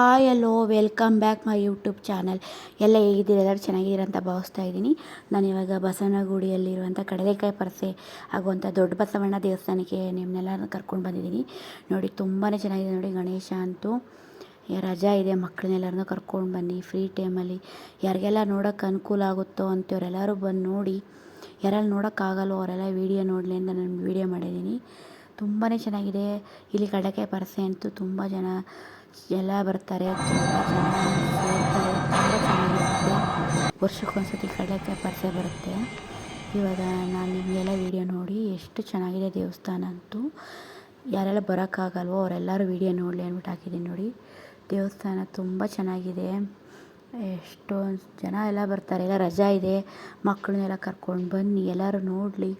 Hi, hello, welcome back my YouTube channel. ಎಲ್ಲ ಹೇಗಿದ್ದೀರಾ? ಎಲ್ಲರೂ ಚೆನ್ನಾಗಿದ್ದೀರಾ ಅಂತ ಭಾವಿಸ್ತಾ ಇದ್ದೀನಿ. ನಾನು ಇವಾಗ ಬಸವನಗುಡಿಯಲ್ಲಿರುವಂಥ ಕಡಲೆಕಾಯಿ ಪರಸೆ ಆಗುವಂಥ ದೊಡ್ಡ ಬಸವಣ್ಣ ದೇವಸ್ಥಾನಕ್ಕೆ ನಿಮ್ಮನ್ನೆಲ್ಲ ಕರ್ಕೊಂಡು ಬಂದಿದ್ದೀನಿ. ನೋಡಿ ತುಂಬಾ ಚೆನ್ನಾಗಿದೆ. ನೋಡಿ, ಗಣೇಶ ಅಂತೂ ರಜಾ ಇದೆ. ಮಕ್ಕಳನ್ನೆಲ್ಲರನ್ನೂ ಕರ್ಕೊಂಡು ಬನ್ನಿ. ಫ್ರೀ ಟೈಮಲ್ಲಿ ಯಾರಿಗೆಲ್ಲ ನೋಡೋಕ್ಕೆ ಅನುಕೂಲ ಆಗುತ್ತೋ ಅಂತವ್ರೆಲ್ಲರೂ ಬಂದು ನೋಡಿ. ಯಾರೆಲ್ಲ ನೋಡೋಕ್ಕಾಗಲ್ಲೋ ಅವರೆಲ್ಲ ವೀಡಿಯೋ ನೋಡಲಿ ಅಂತ ನಾನು ವೀಡಿಯೋ ಮಾಡಿದ್ದೀನಿ. ತುಂಬಾ ಚೆನ್ನಾಗಿದೆ. ಇಲ್ಲಿ ಕಡಕೆ ಪರಸೆ ಅಂತೂ ತುಂಬ ಜನ, ಎಲ್ಲ ಬರ್ತಾರೆ. ತುಂಬ ಜನ ಸೇರ್ತಾರೆ. ತುಂಬ ಚೆನ್ನಾಗಿರುತ್ತೆ. ವರ್ಷಕ್ಕೊಂದ್ಸತಿ ಕಡಲೆಕಾಯಿ ಪರಸೆ ಬರುತ್ತೆ. ಇವಾಗ ನಾನು ನಿಮಗೆಲ್ಲ ವೀಡಿಯೋ ನೋಡಿ ಎಷ್ಟು ಚೆನ್ನಾಗಿದೆ ದೇವಸ್ಥಾನ ಅಂತೂ. ಯಾರೆಲ್ಲ ಬರೋಕ್ಕಾಗಲ್ವೋ ಅವರೆಲ್ಲರೂ ವೀಡಿಯೋ ನೋಡಲಿ ಅಂದ್ಬಿಟ್ಟು ಹಾಕಿದ್ದೀನಿ ನೋಡಿ. ದೇವಸ್ಥಾನ ತುಂಬ ಚೆನ್ನಾಗಿದೆ. ಎಷ್ಟೊಂದು ಜನ ಎಲ್ಲ ಬರ್ತಾರೆ. ಎಲ್ಲ ರಜಾ ಇದೆ. ಮಕ್ಕಳನ್ನೆಲ್ಲ ಕರ್ಕೊಂಡು ಬನ್ನಿ. ಎಲ್ಲರೂ ನೋಡಲಿ.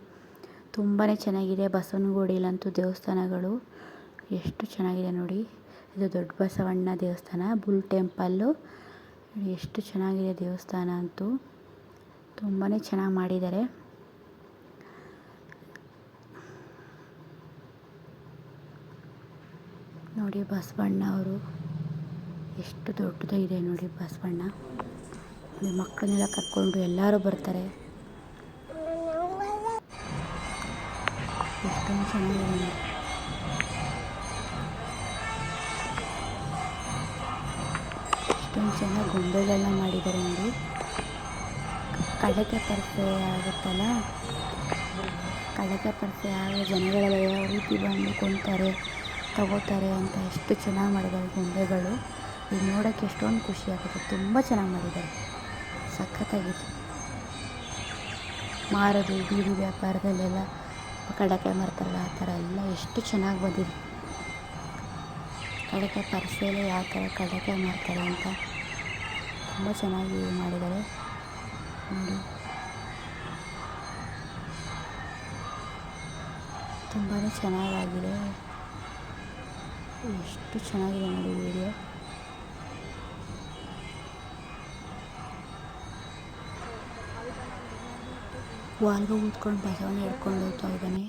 ತುಂಬಾ ಚೆನ್ನಾಗಿದೆ. ಬಸವನಗುಡಿಲಂತೂ ದೇವಸ್ಥಾನಗಳು ಎಷ್ಟು ಚೆನ್ನಾಗಿದೆ ನೋಡಿ. ಇದು ದೊಡ್ಡ ಬಸವಣ್ಣ ದೇವಸ್ಥಾನ. Bull temple. ಎಷ್ಟು ಚೆನ್ನಾಗಿದೆ ದೇವಸ್ಥಾನ ಅಂತೂ. ತುಂಬಾ ಚೆನ್ನಾಗಿ ಮಾಡಿದ್ದಾರೆ. ನೋಡಿ ಬಸವಣ್ಣ ಅವರು. ಎಷ್ಟು ದೊಡ್ಡದಾಗಿದೆ ನೋಡಿ ಬಸವಣ್ಣ. ಮಕ್ಕಳನ್ನೆಲ್ಲ ಕರ್ಕೊಂಡು ಎಲ್ಲರೂ ಬರ್ತಾರೆ. ನೋಡಿ ಎಷ್ಟೊಂದು ಚೆನ್ನಾಗಿ ಗೊಂಬೆಗಳನ್ನ ಮಾಡಿದ್ದಾರೆ ನೋಡಿ. ಕಡಕೆ ಪರಸೆ ಆಗುತ್ತಲ್ಲ? ಕಡಕೆ ಪರಸೆ ಆಗ ಜನಗಳೆಲ್ಲ ಯಾವ ರೀತಿ ಬಂದು ಕೊಂತಾರೆ ತಗೋತಾರೆ ಅಂತ ಎಷ್ಟು ಚೆನ್ನಾಗಿ ಮಾಡಿದ್ದಾರೆ ಗೊಂಬೆಗಳು. ಇದು ನೋಡೋಕ್ಕೆ ಎಷ್ಟೊಂದು ಖುಷಿ ಆಗುತ್ತೆ. ತುಂಬ ಚೆನ್ನಾಗಿ ಮಾಡಿದ್ದಾರೆ. ಸಖತ್ತಾಗಿದೆ. ಮಾರೋದು, ಬೀದಿ ವ್ಯಾಪಾರದಲ್ಲೆಲ್ಲ ಕಡಲೆಕಾಯಿ ಮಾರ್ತಾರಲ್ಲ ಆ ಥರ ಎಲ್ಲ ಎಷ್ಟು ಚೆನ್ನಾಗಿ ಬಂದಿದೆ. ಕಡಲೆಕಾಯಿ ಪರಿಸೆಯಲ್ಲಿ ಯಾವ ಥರ ಕಡಲೆಕಾಯಿ ಮಾಡ್ತಾರೆ ಅಂತ ತುಂಬ ಚೆನ್ನಾಗಿ ಮಾಡಿದ್ದಾರೆ. ನೋಡಿ. ತುಂಬಾ ಚೆನ್ನಾಗಾಗಿದೆ. ಎಷ್ಟು ಚೆನ್ನಾಗಿದೆ ನೋಡಿ ವಿಡಿಯೋ. ವಾಲ್ಗೆ ಕೂತ್ಕೊಂಡು ಬಸವಣ್ಣ ಹಿಡ್ಕೊಂಡು ಹೋಗ್ತಾ ಇದ್ದಾನೆ